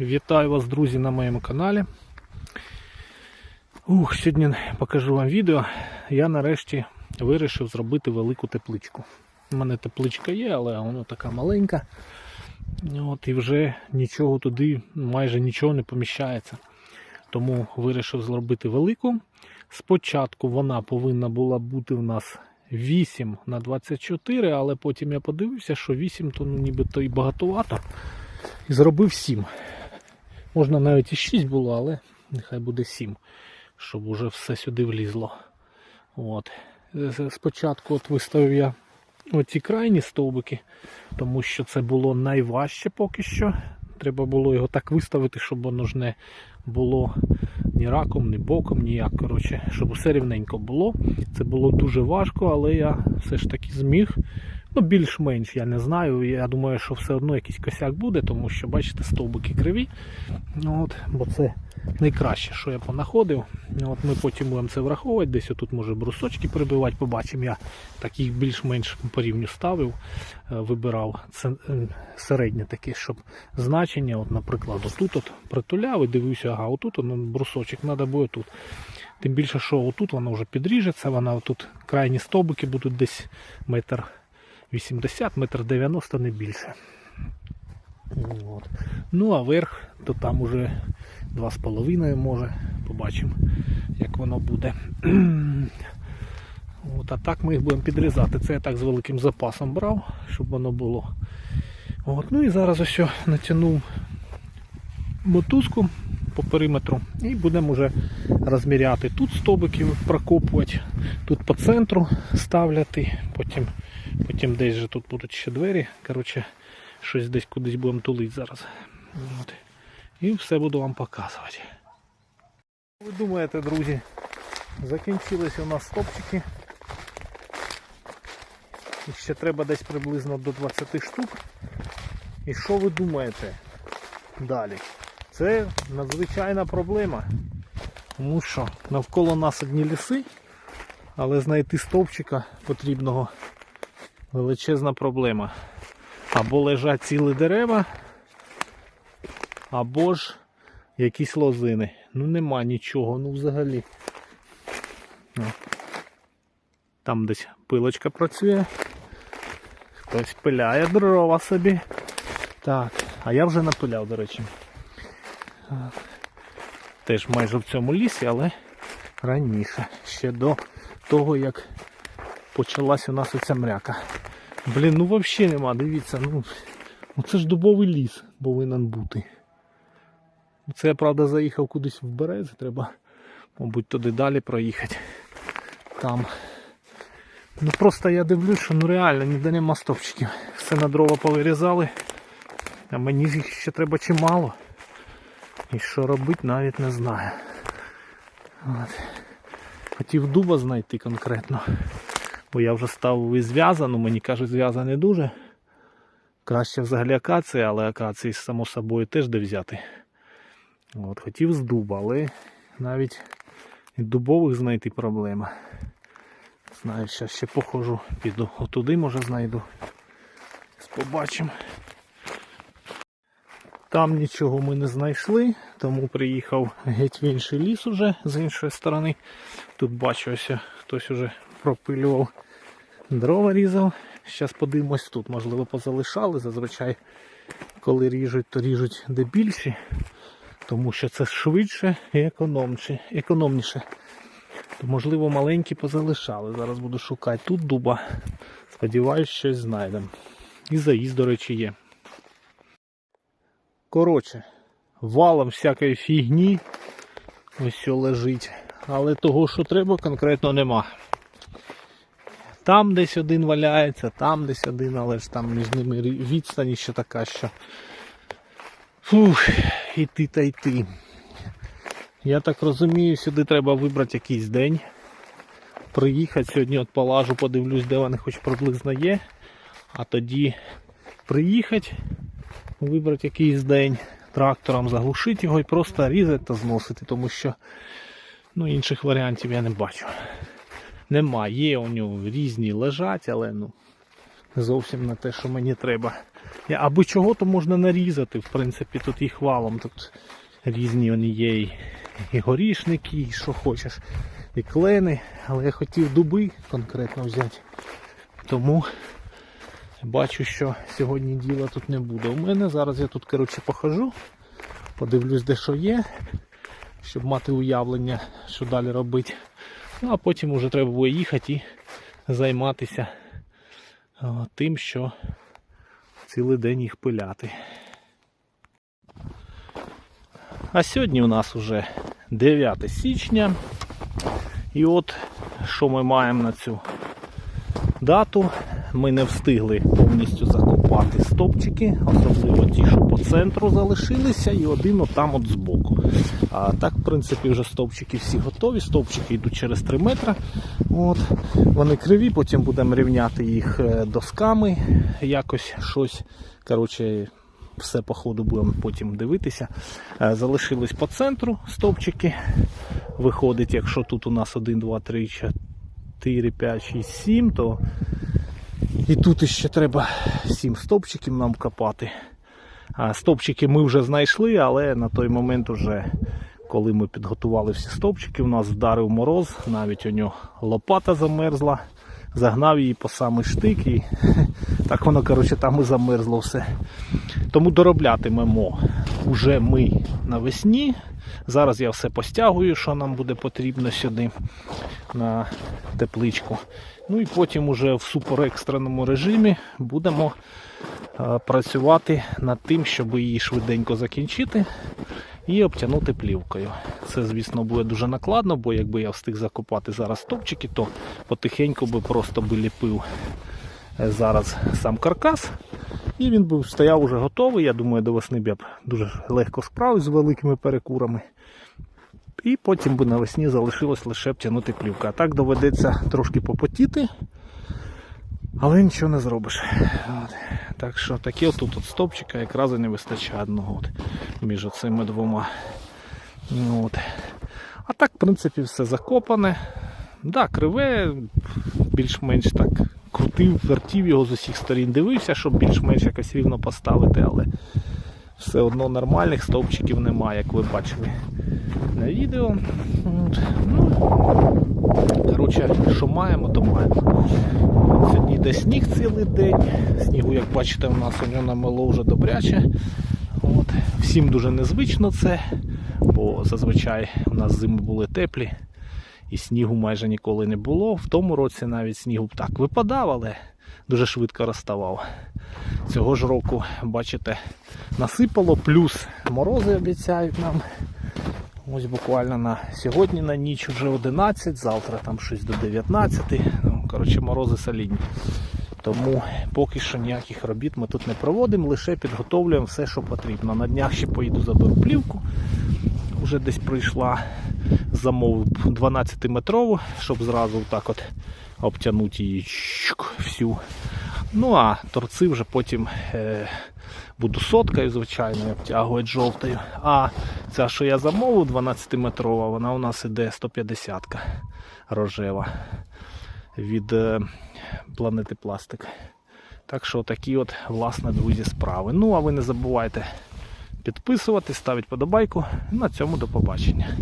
Вітаю вас, друзі, на моєму каналі. Ух, сьогодні покажу вам відео. Я нарешті вирішив зробити велику тепличку. У мене тепличка є, але вона така маленька. От, і вже нічого туди, майже нічого не поміщається. Тому вирішив зробити велику. Спочатку вона повинна була бути в нас 8 на 24, але потім я подивився, що 8 то ну, нібито і багатовато. І зробив 7. Можна навіть і 6 було, але нехай буде 7, щоб уже все сюди влізло. От. Е, Спочатку от виставив я оці крайні стовбики, тому що це було найважче поки що. Треба було його так виставити, щоб воно ж не було ні раком, ні боком, ніяк. Коротше, щоб усе рівненько було. Це було дуже важко, але я все ж таки зміг. Ну, більш-менш, я не знаю. Я думаю, що все одно якийсь косяк буде, тому що, бачите, стовбики криві. От, бо це найкраще, що я понаходив. От Ми потім будемо це враховувати. Десь отут може брусочки прибивати, побачимо. Я таких більш-менш по рівню ставив, е, вибирав це, середнє таке, щоб значення, от, наприклад, отут от притуляв і дивився, ага, отут ну, брусочок треба буде тут. Тим більше, що отут воно вже підріжеться, вона тут крайні стовбики будуть десь метр 80, метр 90, не більше. От. Ну а верх, то там уже 2,5 може. Побачимо, як воно буде. От, а так ми їх будемо підрізати. Це я так з великим запасом брав, щоб воно було. От, ну і зараз ось натягнув мотузку по периметру і будемо вже розміряти. Тут стовбики прокопувати, тут по центру ставляти, потім, потім десь же тут будуть ще двері. Коротше, щось десь кудись будемо тулити зараз. От. І все буду вам показувати. Ви думаєте, друзі, закінчились у нас стопчики. І ще треба десь приблизно до 20 штук. І що ви думаєте далі? Це надзвичайна проблема. Тому що навколо нас одні ліси, але знайти стовпчика потрібного величезна проблема. Або лежать цілі дерева, або ж якісь лозини. Ну нема нічого, ну взагалі. Ну. Там десь пилочка працює. Хтось пиляє дрова собі. Так, а я вже напиляв, до речі. Теж майже в цьому лісі, але раніше. Ще до того, як почалась у нас оця мряка. Блін, ну взагалі нема, дивіться, ну, ну це ж дубовий ліс повинен бути. Це я правда заїхав кудись в берези, треба, мабуть, туди далі проїхати. Там. Ну просто я дивлюсь, що ну реально ніде нема стовпчиків. Все на дрова повирізали. А мені їх ще треба чимало. І що робити навіть не знаю. От. Хотів дуба знайти конкретно. Бо я вже ставив і зв'язану, мені кажуть, зв'яза не дуже. Краще взагалі акація, але акації само собою теж де взяти. От, хотів з дуба, але навіть дубових знайти проблема. Знаю, зараз ще похожу, піду отуди, може знайду. Побачимо. Там нічого ми не знайшли, тому приїхав геть в інший ліс уже з іншої сторони. Тут бачу, ось хтось уже пропилював дрова різав. Зараз подивимось тут, можливо, позалишали. Зазвичай, коли ріжуть, то ріжуть де більші, тому що це швидше і економніше. економніше. То, можливо, маленькі позалишали. Зараз буду шукати тут дуба. Сподіваюсь, щось знайдемо. І заїзд, до речі, є. Коротше, валом всякої фігні ось що лежить. Але того, що треба, конкретно нема. Там десь один валяється, там десь один, але ж там між ними відстань ще така, що. Фух, іти та йти. Я так розумію, сюди треба вибрати якийсь день. Приїхати сьогодні от полажу, подивлюсь, де вони хоч приблизно є. А тоді приїхати, вибрати якийсь день, трактором заглушити його і просто різати та зносити, тому що ну, інших варіантів я не бачу. Нема, є у нього різні лежать, але ну, зовсім не те, що мені треба. Аби чого, то можна нарізати. В принципі, тут їх валом. Тут різні вони є. І горішники, і що хочеш, і клени. Але я хотів дуби конкретно взяти. Тому бачу, що сьогодні діла тут не буде. У мене зараз я тут, коротше, похожу, подивлюсь, де що є, щоб мати уявлення, що далі робити. Ну, а потім вже треба буде їхати і займатися тим, що цілий день їх пиляти. А сьогодні у нас уже 9 січня. І от що ми маємо на цю дату. Ми не встигли повністю закопати стопчики, особливо ті, що по центру залишилися, і один отам от збоку. А так, в принципі, вже стовпчики всі готові. Стовпчики йдуть через 3 метри. От. Вони криві, потім будемо рівняти їх е, досками, якось щось. Коротше, все по ходу будемо потім дивитися. Е, Залишились по центру стовпчики. Виходить, якщо тут у нас 1, 2, 3, 4, 5, 6, 7, то і тут іще треба 7 стовпчиків нам копати. А стовпчики ми вже знайшли, але на той момент уже, коли ми підготували всі стовпчики, у нас вдарив мороз, навіть у нього лопата замерзла, загнав її по самий штик і так воно коротше, там і замерзло все. Тому дороблятимемо уже ми навесні. Зараз я все постягую, що нам буде потрібно сюди на тепличку. Ну і потім уже в суперекстреному режимі будемо е, працювати над тим, щоб її швиденько закінчити і обтягнути плівкою. Це, звісно, буде дуже накладно, бо якби я встиг закопати зараз топчики, то потихеньку би просто би ліпив зараз сам каркас. І він був стояв уже готовий. Я думаю, до весни б я б дуже легко справився з великими перекурами. І потім би навесні залишилось лише обтягнути плівку. А так доведеться трошки попотіти, але нічого не зробиш. От. Так що такі отут от стопчика якраз і не вистачає одного от, між цими двома. От. А так, в принципі, все закопане. Да, криве, більш-менш так крутив, вертів його з усіх сторін, дивився, щоб більш-менш якось рівно поставити, але все одно нормальних стовпчиків немає, як ви бачили на відео. Ну, коротше, що маємо, то маємо. Сьогодні йде сніг цілий день. Снігу, як бачите, у нас у нього намело вже добряче. От. Всім дуже незвично це, бо зазвичай у нас зими були теплі і снігу майже ніколи не було. В тому році навіть снігу так випадав, але дуже швидко розставав. Цього ж року, бачите, насипало, плюс морози обіцяють нам. Ось буквально на сьогодні на ніч вже 11, завтра там щось до 19. Ну, коротше, морози солідні. Тому поки що ніяких робіт ми тут не проводимо, лише підготовлюємо все, що потрібно. На днях ще поїду заберу плівку. Вже десь прийшла, замовив 12-метрову, щоб зразу так от обтягнути її всю. Ну а торци вже потім е, буду соткою, звичайно, обтягувати жовтою. А ця, що я замовив, 12-метрова, вона у нас іде 150 рожева від е, планети Пластик. Так що такі от, власне, друзі, справи. Ну, а ви не забувайте підписувати, ставити подобайку. На цьому до побачення.